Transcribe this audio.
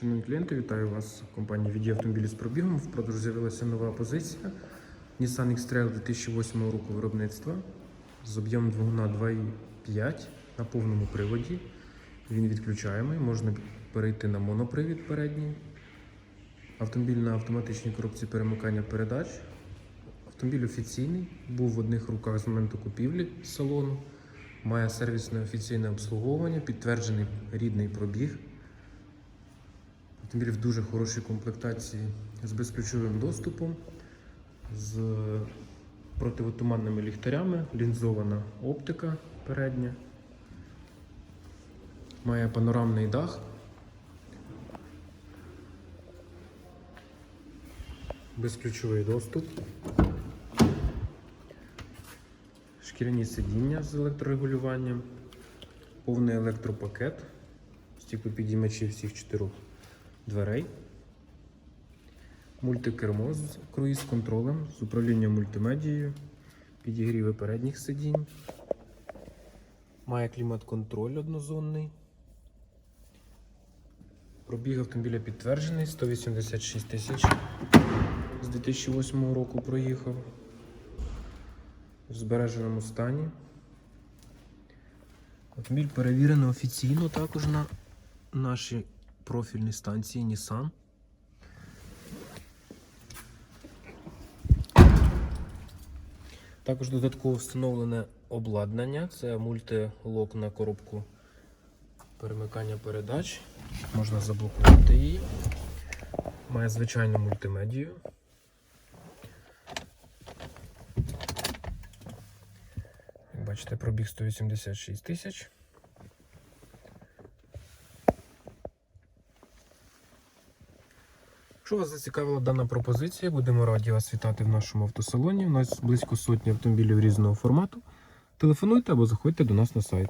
Шановні клієнти, вітаю вас в компанії «Віді автомобілі з пробігом. В продажу з'явилася нова позиція Nissan X-Trail 2008 року виробництва з об'ємом двигуна 2,5 на повному приводі. Він відключаємий, можна перейти на монопривід передній. Автомобіль на автоматичній коробці перемикання передач. Автомобіль офіційний, був в одних руках з моменту купівлі салону. Має сервісне офіційне обслуговування, підтверджений рідний пробіг. Автомобіль в дуже хорошій комплектації з безключовим доступом, з противотуманними ліхтарями, лінзована оптика передня. Має панорамний дах. Безключовий доступ. Шкіряні сидіння з електрорегулюванням, повний електропакет, стіклопідіймачі всіх чотирьох дверей, мультикермо з круїз-контролем, з управлінням мультимедією, підігріви передніх сидінь, має клімат-контроль однозонний. Пробіг автомобіля підтверджений, 186 тисяч з 2008 року проїхав в збереженому стані. Автомобіль перевірено офіційно також на нашій профільній станції Nissan. Також додатково встановлене обладнання. Це мультилок на коробку перемикання передач. Можна заблокувати її. Має звичайну мультимедію. Бачите, пробіг 186 тисяч. Якщо вас зацікавила дана пропозиція, будемо раді вас вітати в нашому автосалоні. У нас близько сотні автомобілів різного формату. Телефонуйте або заходьте до нас на сайт.